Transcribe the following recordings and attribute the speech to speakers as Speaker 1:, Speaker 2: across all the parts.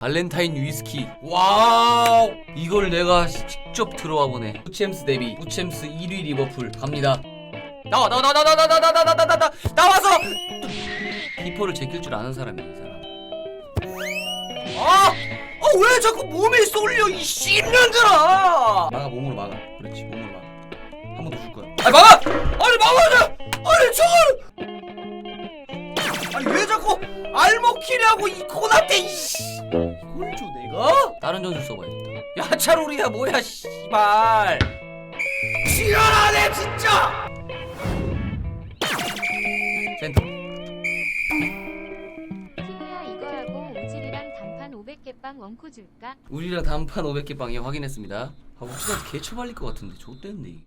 Speaker 1: 발렌타인 위스키 와우 이걸 내가 직접 들어와 보네 부챔스 데뷔 부챔스 1위 리버풀 갑니다 나와 나와 나와 나와 나와 나와 나와 나와 나와 나와 나와서 히포를 제낄 줄 아는 사람이야 이 사람 아! 아왜 자꾸 몸에 쏠려 이 씹는들아 막아 몸으로 막아 그렇지 몸으로 막아 한 번 더 줄 거야 아니 막아! 아니 막아야 아니 저걸 아니 왜 자꾸 알먹히냐고 이 코나테 이씨 내가? 다른 전술 써봐야겠다 야 차로리야 뭐야 씨발 지랄하네 진짜 센터
Speaker 2: 티우야 이거 하고 우질이랑 단판 500개 빵 원코 줄까?
Speaker 1: 우리랑 단판 500개 빵에 확인했습니다 아 혹시나 개처 발릴 것 같은데 좆됐네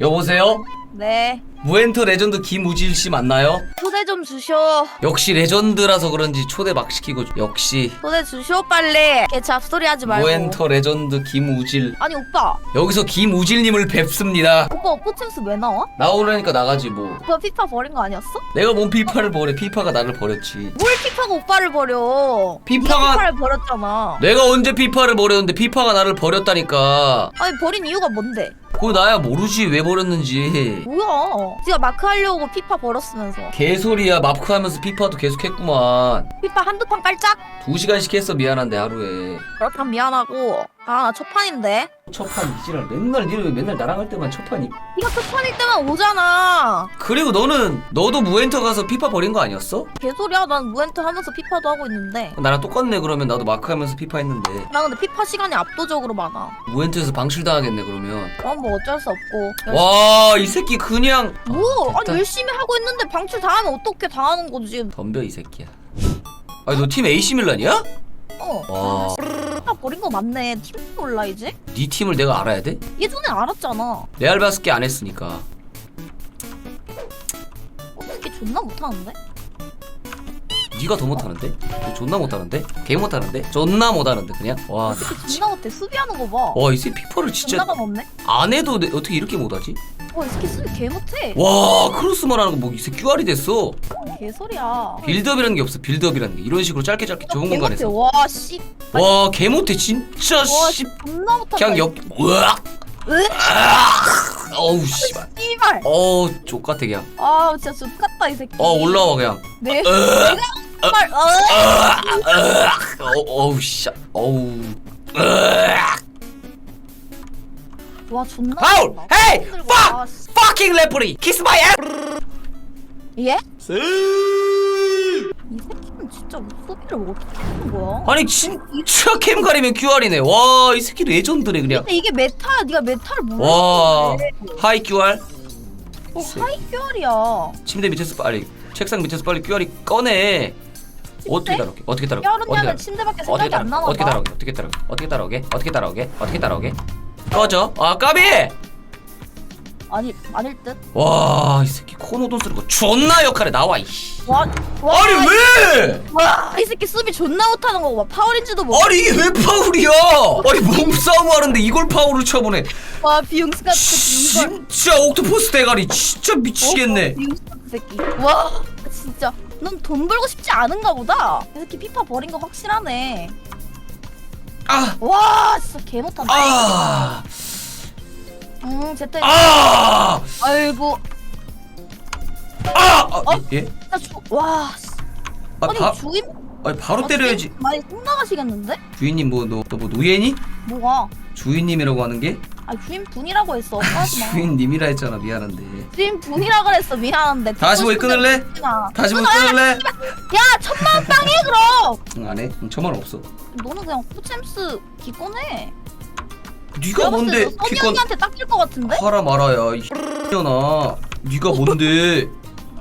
Speaker 1: 여보세요?
Speaker 3: 네.
Speaker 1: 무엔터 레전드 김우질 씨 맞나요?
Speaker 3: 초대 좀 주쇼.
Speaker 1: 역시 레전드라서 그런지 초대 막 시키고 역시
Speaker 3: 초대 주쇼 빨리. 걔 잡소리 하지 말고.
Speaker 1: 무엔터 레전드 김우질
Speaker 3: 아니 오빠.
Speaker 1: 여기서 김우질님을 뵙습니다
Speaker 3: 오빠 오프챔스 왜 나와?
Speaker 1: 나오려니까 나가지 뭐
Speaker 3: 오빠 피파 버린 거 아니었어?
Speaker 1: 내가 뭔 피파를 버려 피파가 나를 버렸지
Speaker 3: 뭘 피파가 오빠를 버려?
Speaker 1: 피파가-
Speaker 3: 네가 피파를 버렸잖아.
Speaker 1: 내가 언제 피파를 버렸는데 피파가 나를 버렸다니까
Speaker 3: 아니 버린 이유가 뭔데?
Speaker 1: 그거 나야 모르지 왜 버렸는지
Speaker 3: 뭐야? 네가 마크 하려고 피파 버렸으면서.
Speaker 1: 개소리야 마크 하면서 피파도 계속 했구만
Speaker 3: 피파 한두 판 깔짝?
Speaker 1: 두 시간씩 했어 미안한데 하루에
Speaker 3: 그렇다면 미안하고. 아 나 첫판인데.
Speaker 1: 첫판 이지랄 맨날 니는 왜 맨날 나랑 할 때만 첫판이
Speaker 3: 네가 첫판일 때만 오잖아.
Speaker 1: 그리고 너는 너도 무엔터 가서 피파 버린 거 아니었어?
Speaker 3: 개소리야. 난 무엔터 하면서 피파도 하고 있는데.
Speaker 1: 나랑 똑같네 그러면 나도 마크 하면서 피파 했는데
Speaker 3: 나 근데 피파 시간이 압도적으로 많아.
Speaker 1: 무엔터에서 방출당하겠네 그러면
Speaker 3: 그럼 뭐 어쩔 수 없고.
Speaker 1: 와 이 새끼 그냥
Speaker 3: 뭐?
Speaker 1: 아,
Speaker 3: 아니
Speaker 1: 됐다.
Speaker 3: 열심히 하고 있는데 방출 당하면 어떻게 당하는 거지?
Speaker 1: 덤벼 이 새끼야 아니 너 팀 AC 밀란이야?
Speaker 3: 어.
Speaker 1: 와.
Speaker 3: 아 버린 거 맞네. 팀 몰라 이제?
Speaker 1: 네 팀을 내가 알아야 돼?
Speaker 3: 예전에 알았잖아.
Speaker 1: 레알 바스케 안 했으니까
Speaker 3: 어떻게 존나 못하는데?
Speaker 1: 네가 더 못하는데? 너 존나 못하는데? 개 못하는데? 존나 못하는데 그냥? 와,
Speaker 3: 어떻게 존나 못해? 수비하는 거 봐.
Speaker 1: 와, 이 새끼 피퍼를 진짜
Speaker 3: 존나가 없네.
Speaker 1: 안 해도 내- 어떻게 이렇게 못하지?
Speaker 3: 어, 이 새끼 수비 개 못해.
Speaker 1: 와, 크로스만 하는 거뭐 이 새끼 QR이 됐어.
Speaker 3: 어, 개소리야.
Speaker 1: 빌드업이라는 게 없어. 빌드업이라는 게 이런 식으로 짧게 짧게 좁은
Speaker 3: 개 못해.
Speaker 1: 공간에서.
Speaker 3: 와 씨.
Speaker 1: 와, 개 못해 진짜
Speaker 3: 와
Speaker 1: 씨.
Speaker 3: 씨. 존나 못한다.
Speaker 1: 그냥 옆, 으악,
Speaker 3: 으?
Speaker 1: 어우 씨발.
Speaker 3: 씨발.
Speaker 1: 어, 족같아 그냥.
Speaker 3: 아 진짜 족같다 이 새끼.
Speaker 1: 어, 올라와 그냥.
Speaker 3: 네.
Speaker 1: 으악,
Speaker 3: 정말. 어.
Speaker 1: 으악, 으악. 어, 어우 씨. 어우. 으악.
Speaker 3: 와 존나.
Speaker 1: 파울!
Speaker 3: 못한다.
Speaker 1: 헤이!
Speaker 3: 힘들고.
Speaker 1: 팍!
Speaker 3: 아, 씨.
Speaker 1: Fucking referee! Kiss my ass!
Speaker 3: 예? 이 새끼는 진짜 수비를 어떻게 하는 거야?
Speaker 1: 아니 진짜 캠 가리면 QR이네. 와, 이 새끼 레전드네 그냥.
Speaker 3: 근데 이게 메타야. 네가 메타를.
Speaker 1: 와, 하이 QR.
Speaker 3: 어, 하이 큐얼이야.
Speaker 1: 침대 밑에서 빨리 책상 밑에서 빨리 QR이 꺼내. 어떻게 따라오게? 어떻게 따라오게? 어떻게
Speaker 3: 뼈는냐는
Speaker 1: 따라?
Speaker 3: 침대밖에
Speaker 1: 어떻게
Speaker 3: 생각이 안
Speaker 1: 따라?
Speaker 3: 나나
Speaker 1: 어떻게
Speaker 3: 봐.
Speaker 1: 따라오게? 어떻게 따라오게? 어떻게 따라오게? 어떻게 따라오게? 어떻게 따라오게? 꺼져. 아, 까비!
Speaker 3: 아니 아닐 듯.
Speaker 1: 와, 이 새끼 코노돈 쓰는 거 존나 역할에 나와 이씨.
Speaker 3: 와, 와,
Speaker 1: 아니 왜?
Speaker 3: 와, 이 새끼 수비 존나 못하는 거고 막 파울인지도 모르.
Speaker 1: 아니 이게 왜 파울이야? 아니 몸싸움 하는데 이걸 파울을 쳐보네.
Speaker 3: 와 비용스 같은 이걸.
Speaker 1: 진짜 옥토퍼스 대가리 진짜 미치겠네.
Speaker 3: 비용스 새끼. 와, 진짜. 넌 돈 벌고 싶지 않은가 보다. 이 새끼 피파 버린 거 확실하네.
Speaker 1: 아,
Speaker 3: 와, 개 못한다.
Speaker 1: 아,
Speaker 3: 음, 제때.
Speaker 1: 아,
Speaker 3: 아이고,
Speaker 1: 아, 아,
Speaker 3: 어?
Speaker 1: 예?
Speaker 3: 진짜 주. 와, 씨.
Speaker 1: 아,
Speaker 3: 아니
Speaker 1: 바,
Speaker 3: 주임
Speaker 1: 아니 바로 때려야지.
Speaker 3: 많이 똥나가시겠는데?
Speaker 1: 주인님 뭐 너 너 뭐 노예니?
Speaker 3: 뭐가?
Speaker 1: 주인님이라고 하는 게?
Speaker 3: 아 주임 분이라고 했어. 하지 마.
Speaker 1: 주인님이라 했잖아 미안한데.
Speaker 3: 주임 분이라 그랬어. 미안한데.
Speaker 1: 다시 뭐
Speaker 3: 듣고 싶은데
Speaker 1: 끊을래?
Speaker 3: 듣지 마.
Speaker 1: 다시 뭐
Speaker 3: 끊어야
Speaker 1: 끊을래?
Speaker 3: 야 천만 원 빵해 그럼.
Speaker 1: 응, 안 해. 응, 저만 없어.
Speaker 3: 너는 그냥 포챔스 기권해.
Speaker 1: 네가 뭔데 기권
Speaker 3: 선영이한테 닦일 것 같은데?
Speaker 1: 하라 말아야 이 년아. 네가 뭔데?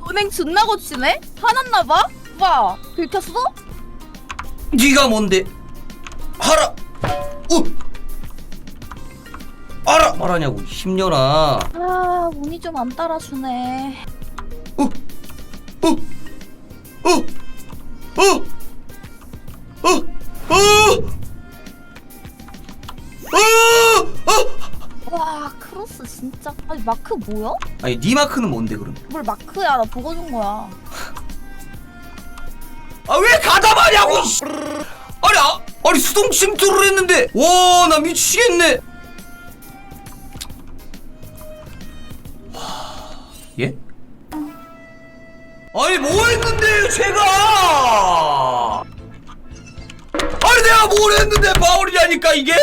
Speaker 3: 은행 존나 고치네? 화났나 봐? 오빠 긁혔어?
Speaker 1: 네가 뭔데? 하라. 우. 알아 말하냐고 10년아.
Speaker 3: 아 운이 좀 안 따라주네.
Speaker 1: 어, 어, 어, 어,
Speaker 3: 크로스 진짜. 아니 마크 뭐야?
Speaker 1: 아니 네 마크는 뭔데 그럼?
Speaker 3: 뭘 마크야 나 보고 준 거야.
Speaker 1: 아 왜 가담하냐고 씨. 아니 아, 아니 수동 침투를 했는데 와 나 미치겠네 와, 예? 아니 뭐 했는데요 제가 내가 뭘 했는데 파울이냐니까 이게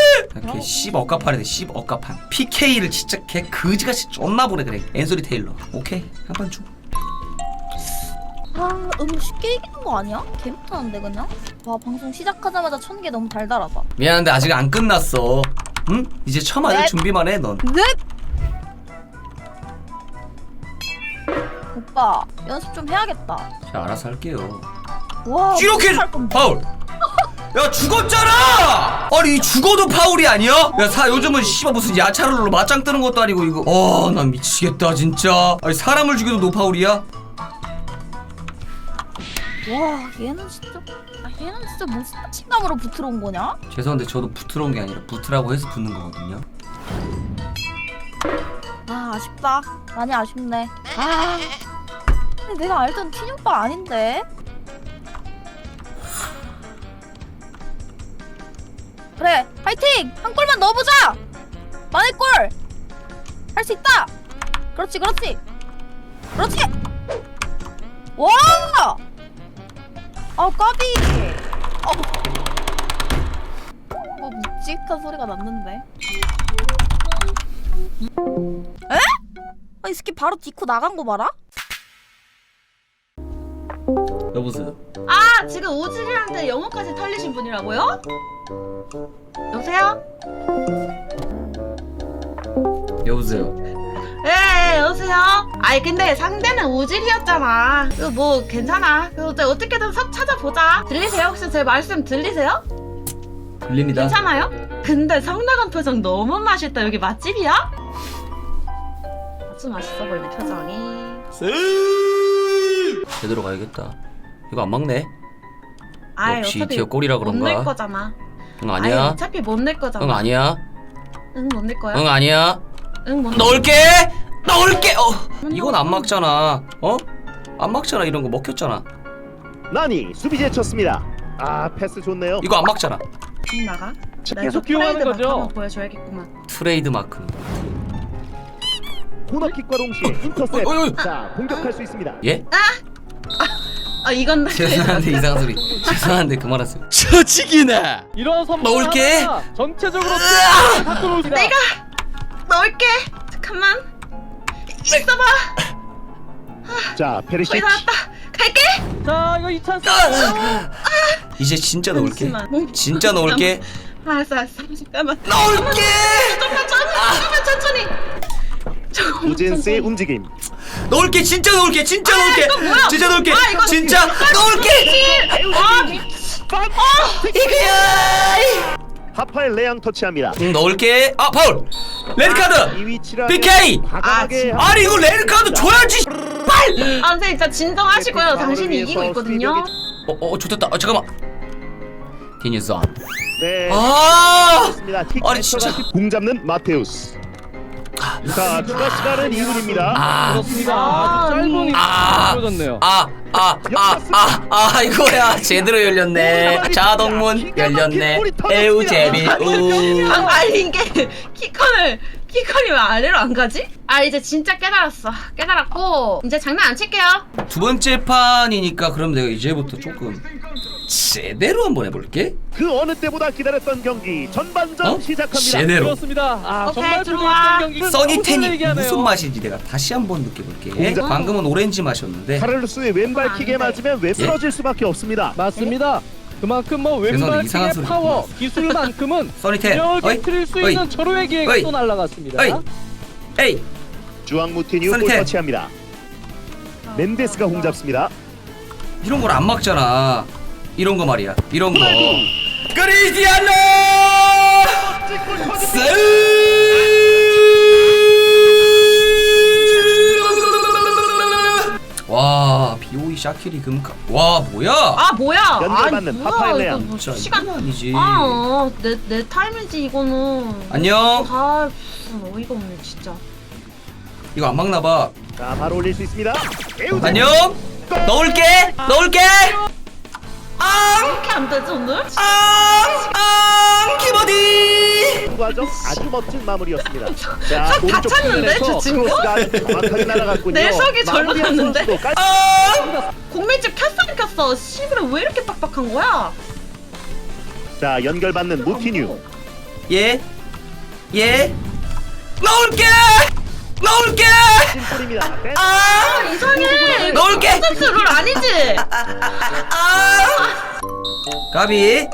Speaker 1: 걔 씹억갑판이네 씹억갑판 PK를 진짜 걔 그지같이 존나 보내 그래 앤소리 테일러 오케이 한판
Speaker 3: 줘아 너무 쉽게 이기는 거 아니야? 개 못하는데 그냥? 와 방송 시작하자마자 천 개 너무 달달하다
Speaker 1: 미안한데 아직 안 끝났어. 응? 이제 처음
Speaker 3: 네.
Speaker 1: 준비만 해, 넌.
Speaker 3: 네? 오빠 연습 좀 해야겠다
Speaker 1: 자, 알아서 할게요.
Speaker 3: 와
Speaker 1: 이렇게
Speaker 3: 할 건데.
Speaker 1: 파울. 야 죽었잖아. 아니 이 죽어도 파울이 아니야? 야사 요즘은 씨발 무슨 야차를로 맞짱 뜨는 것도 아니고 이거. 어, 난 미치겠다 진짜. 아니 사람을 죽여도 노 파울이야?
Speaker 3: 와 얘는 진짜 아, 얘는 진짜 무슨 자신감으로 붙으러 온 거냐?
Speaker 1: 죄송한데 저도 붙으러 온 게 아니라 붙으라고 해서 붙는 거거든요.
Speaker 3: 아 아쉽다 많이 아쉽네 아 근데 내가 알던 티니 오빠 아닌데 그래 파이팅 한 골만 넣어보자 만의 골 할 수 있다 그렇지 그렇지 그렇지 와! 아 까비 어. 뭐 묵직한 소리가 났는데 에? 아, 이 새끼 바로 디코 나간 거 봐라?
Speaker 1: 여보세요.
Speaker 4: 아 지금 오지리한테 영어까지 털리신 분이라고요? 여보세요?
Speaker 1: 여보세요.
Speaker 4: 네 여보세요? 아이 근데 상대는 우질이었잖아 뭐 괜찮아 그거 어떻게든 섭 찾아보자 들리세요? 혹시 제 말씀 들리세요?
Speaker 1: 들립니다.
Speaker 4: 괜찮아요? 근데 성나간 표정 너무 맛있다 여기 맛집이야? 아주 맛있어 보이네 표정이
Speaker 1: 제대로 가야겠다. 이거 안 막네.
Speaker 4: 아이
Speaker 1: 역시
Speaker 4: 어차피
Speaker 1: 디어 꼴이라
Speaker 4: 못 낼
Speaker 1: 그런가?
Speaker 4: 거잖아
Speaker 1: 응 아니야.
Speaker 4: 어차피 못낼 거잖아
Speaker 1: 응 아니야.
Speaker 4: 응 못 낼 거야
Speaker 1: 응 아니야.
Speaker 4: 응못 낼
Speaker 1: 넣을게. 넣을게. 어. 이건 안 막잖아. 어? 안 막잖아. 이런 거 먹혔잖아.
Speaker 5: 나니 수비 제 쳤습니다. 아 패스 좋네요.
Speaker 1: 이거 안 막잖아.
Speaker 4: 응 나가 나
Speaker 6: 계속
Speaker 4: 또
Speaker 6: 기용하는
Speaker 4: 프라이드
Speaker 6: 거죠?
Speaker 4: 한번 보여줘야겠구만
Speaker 1: 트레이드 마크.
Speaker 5: 코너킥과 동시에 인터셉.
Speaker 1: 어이, 어이.
Speaker 5: 자 공격할 수 있습니다.
Speaker 1: 예?
Speaker 4: 아 이건 나
Speaker 1: 죄송한데 이상한 소리. 죄송한데 그만 하세요. 처지기나.
Speaker 6: 이런 선물
Speaker 1: 넣을게.
Speaker 6: 하나 전체적으로.
Speaker 4: 내가 넣을게 잠깐만 있어봐
Speaker 5: 자 페리시치.
Speaker 4: 거의 다 왔다 갈게
Speaker 6: 자 이거 이 찬스.
Speaker 1: 이제 진짜 넣을게.
Speaker 4: 잠시만.
Speaker 1: 진짜 넣을게.
Speaker 4: 알았어 알았어 잠깐만
Speaker 1: 넣을게.
Speaker 4: 잠깐만 잠깐만 천천히 조금
Speaker 5: 우젠스의
Speaker 4: 천천히.
Speaker 5: 움직임.
Speaker 1: 넣을게. 진짜 넣을게. 진짜 넣을게.
Speaker 4: 이거 뭐야?
Speaker 1: 진짜 넣을게.
Speaker 4: 아, 이거
Speaker 1: 진짜 넣을게.
Speaker 4: 아 미치
Speaker 1: 이거야.
Speaker 5: 하파의 레앙 터치합니다.
Speaker 1: 응, 넣을게. 아 파울. 레드 카드.
Speaker 5: 이 위치라.
Speaker 1: PK!
Speaker 5: 과감하게
Speaker 4: 아,
Speaker 1: 아니 이거 레드 카드 줘야지. 빨.
Speaker 4: 아 선생님 진짜 진정하시고요
Speaker 5: 마무리
Speaker 4: 당신이
Speaker 5: 위해서
Speaker 4: 이기고 있거든요
Speaker 1: 어, 어, 좋됐다. 어, 잠깐만. 디니스.
Speaker 5: 네.
Speaker 1: 아! 아니, 진짜.
Speaker 5: 공 잡는 마테우스. 자 추가 시간은 2분입니다.
Speaker 1: 아.
Speaker 6: 그렇습니다.
Speaker 4: 아,
Speaker 6: 아주 짧은
Speaker 4: 음.
Speaker 1: 아.
Speaker 6: 보여졌네요.
Speaker 1: 아, 아, 아, 아, 아, 이거야. 제대로 열렸네. 자동문 열렸네. 에우, 재미, 우.
Speaker 4: 아 아니 이게 키컨을 키컨이 왜 아래로 안 가지? 아 이제 진짜 깨달았어 깨달았고 이제 장난 안 칠게요
Speaker 1: 두 번째 판이니까 그럼 내가 이제부터 조금 제대로 한번 해볼게.
Speaker 5: 그 어느 때보다 기다렸던 경기 전반전
Speaker 1: 어?
Speaker 5: 시작합니다.
Speaker 1: 제대로.
Speaker 6: 그렇습니다. 아
Speaker 4: 오케이,
Speaker 6: 정말. 불리했던 경기를
Speaker 1: 써니텐이. 무슨 맛인지 내가 다시 한번 느껴볼게.
Speaker 5: 공작.
Speaker 1: 방금은 오렌지 맛이었는데.
Speaker 5: 카를로스의 왼발킥에
Speaker 4: 안 돼.
Speaker 5: 맞으면 왜 쓰러질 수밖에 없습니다.
Speaker 6: 맞습니다. 그만큼 뭐
Speaker 1: 죄송한데 이상한
Speaker 6: 왼발 킥의
Speaker 1: 소리
Speaker 6: 파워, 기술만큼은
Speaker 1: 써니텐. 어이,
Speaker 6: 균형을 틀릴 수
Speaker 1: 어이,
Speaker 6: 있는 절호의 기회가
Speaker 1: 어이,
Speaker 6: 또 날아갔습니다.
Speaker 1: 어이, 에이,
Speaker 5: 주앙 무티뉴 골
Speaker 1: 선택.
Speaker 5: 터치합니다. 멘데스가 공 잡습니다.
Speaker 1: 이런 걸 안 막잖아. 이런 거 말이야. 이런 거. 크리스티아노! 와, 비오이 샤키리 금카. 와, 뭐야?
Speaker 4: 아 뭐야
Speaker 5: 연결받는
Speaker 4: 뭐야,
Speaker 5: 파파일레안.
Speaker 4: 이거 뭐
Speaker 1: 진짜
Speaker 4: 시간
Speaker 1: 이건 아니지.
Speaker 4: 아내내 타임이지 이거는
Speaker 1: 안녕.
Speaker 4: 아 무슨 어이가 없네 진짜
Speaker 1: 이거 안 막나 봐.
Speaker 5: 자 바로 올릴 수 있습니다.
Speaker 1: 안녕. 넣을게. 넣을게. 앙!
Speaker 4: 이렇게 안 되지 오늘?
Speaker 1: 앙! 앙! 키보디!
Speaker 5: 그 과정 아주 멋진 마무리였습니다. 자
Speaker 4: 다
Speaker 5: 오른쪽
Speaker 4: 찼는데 저 친구?
Speaker 5: 크로스가 정확하게 날아갔군요.
Speaker 4: 내석이 절로
Speaker 5: 마무리한
Speaker 4: 갔는데?
Speaker 5: 선수도 깔-
Speaker 1: 앙!
Speaker 4: 국민집 켰어 안 켰어? 시그레 왜 이렇게 빡빡한 거야?
Speaker 5: 자 연결받는 무티뉴.
Speaker 1: 예? 예? 넣을게! 넣을게!
Speaker 5: 댄-
Speaker 1: 아!
Speaker 4: 이상해
Speaker 1: 넣을게!
Speaker 4: 룰 아니지?
Speaker 1: 아! 가비?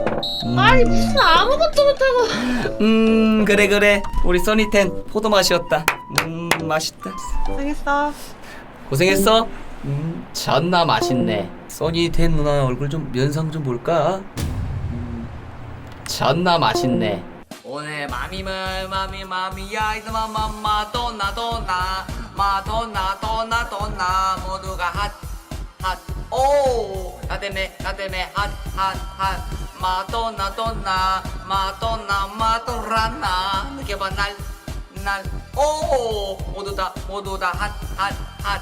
Speaker 4: 아니 무슨 아무것도 못하고.
Speaker 1: 음 그래 그래. 우리 써니텐 포도 맛이었다. 음 맛있다.
Speaker 4: 알겠어.
Speaker 1: 고생했어. 음. 존나 맛있네. 써니텐 누나 얼굴 좀 면상 좀 볼까? 음, 존나 맛있네. 오늘 마미말 마미 마미야. 이스마 마마 도나 도나. 마도나 도나 도나. 모두가 핫핫 오나 때문에 나 때문에 핫핫 핫. 마도나 도나. 마도나 마도라나. 느껴봐 날 날 오 모두 다 모두 다. 핫 핫 핫